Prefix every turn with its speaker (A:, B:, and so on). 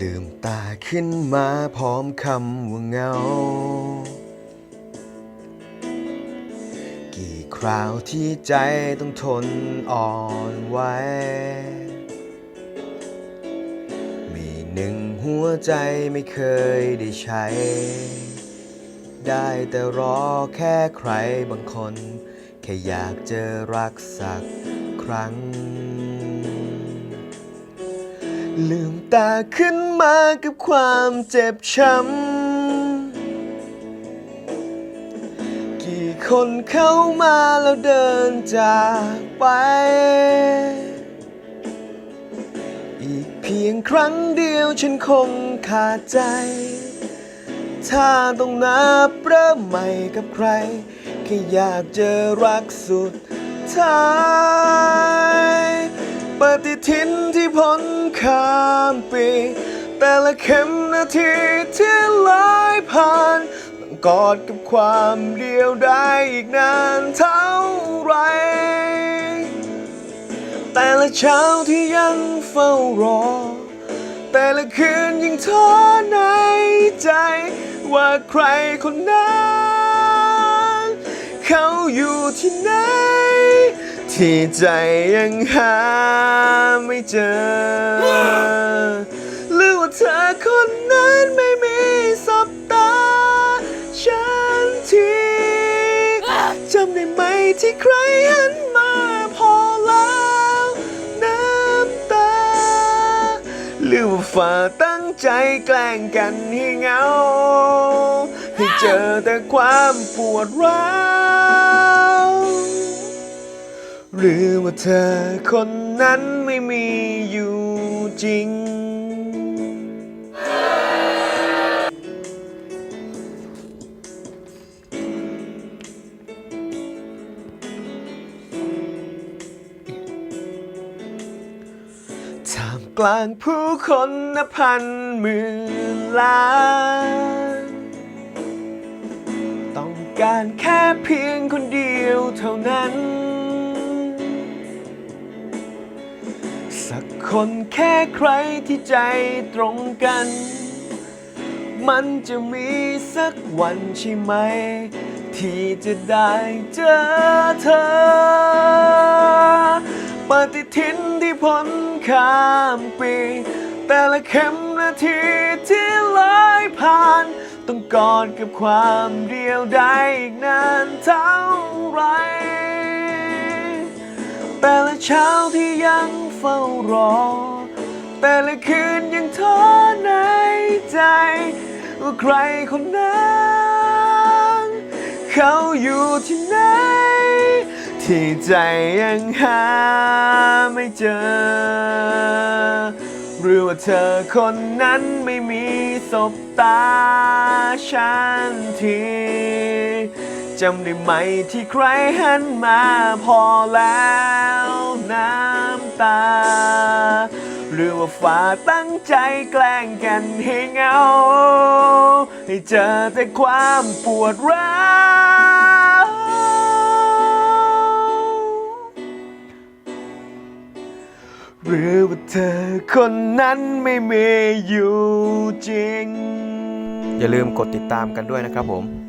A: ลืมตาขึ้นมาพร้อมคำว่าเหงา กี่คราวที่ใจต้องทนอ่อนไหวมีหนึ่งหัวใจไม่เคยได้ใช้ ได้แต่รอแค่ใครบางคน แค่อยากเจอรักสักครั้ง ลืมตาขึ้นมากับความเจ็บช้ำ กี่คนเข้ามาแล้วเดินจากไป อีกเพียงครั้งเดียวฉันคงขาดใจ ถ้าต้องนับเริ่มใหม่กับใคร แค่อยากเจอรักสุดท้าย ปฏิทินที่พ้นข้ามปี แต่ละเข็มนาทีที่ไหลผ่านต้องกอดกับความเดียวได้อีกนานเท่าไหรแต่ละเช้าที่ยังเฝ้ารอ แต่ละคืนยังท้อในใจ ว่าใครคนนั้น เขาอยู่ที่ไหน ที่ใจยังหาไม่เจอ หรือว่าเธอคนนั้นไม่มีสบตา ฉันทีจำได้ไหมที่ใครหันมาพอแล้วน้ำตา หรือว่าฝ่าตั้งใจแกล้งกันให้เหงา ให้เจอแต่ความปวดร้าว หรือว่าเธอคนนั้นไม่มีอยู่จริง ท่ามกลางผู้คนนับพันหมื่นล้าน ต้องการแค่เพียงคนเดียวเท่านั้น คนแค่ใครที่ใจตรงกัน มันจะมีสักวันใช่ไหม ที่จะได้เจอเธอ ปฏิทินที่พ้นข้ามปี แต่ละเข็มนาทีที่ไหลผ่าน ต้องกอดกับความเดียวได้อีกนานเท่าไหรแต่ละเช้าที่ ฝ้ารอ แต่ละคืนยังท้อในใจ ว่าใครคนนั้นเขาอยู่ที่ไหน ที่ใจยังหาไม่เจอ หรือว่าเธอคนนั้นไม่มีสบตาฉันทีจำได้ไหมที่ใครหันมาพอแล้วน้ำ ตา หรือว่าฝ่าตั้งใจแกล้งกันให้เหงา ให้เจอแต่ความปวดร้าวหรือว่าเธอคนนั้นไม่มีอยู่จริง
B: อย่าลืมกดติดตามกันด้วยนะครับผม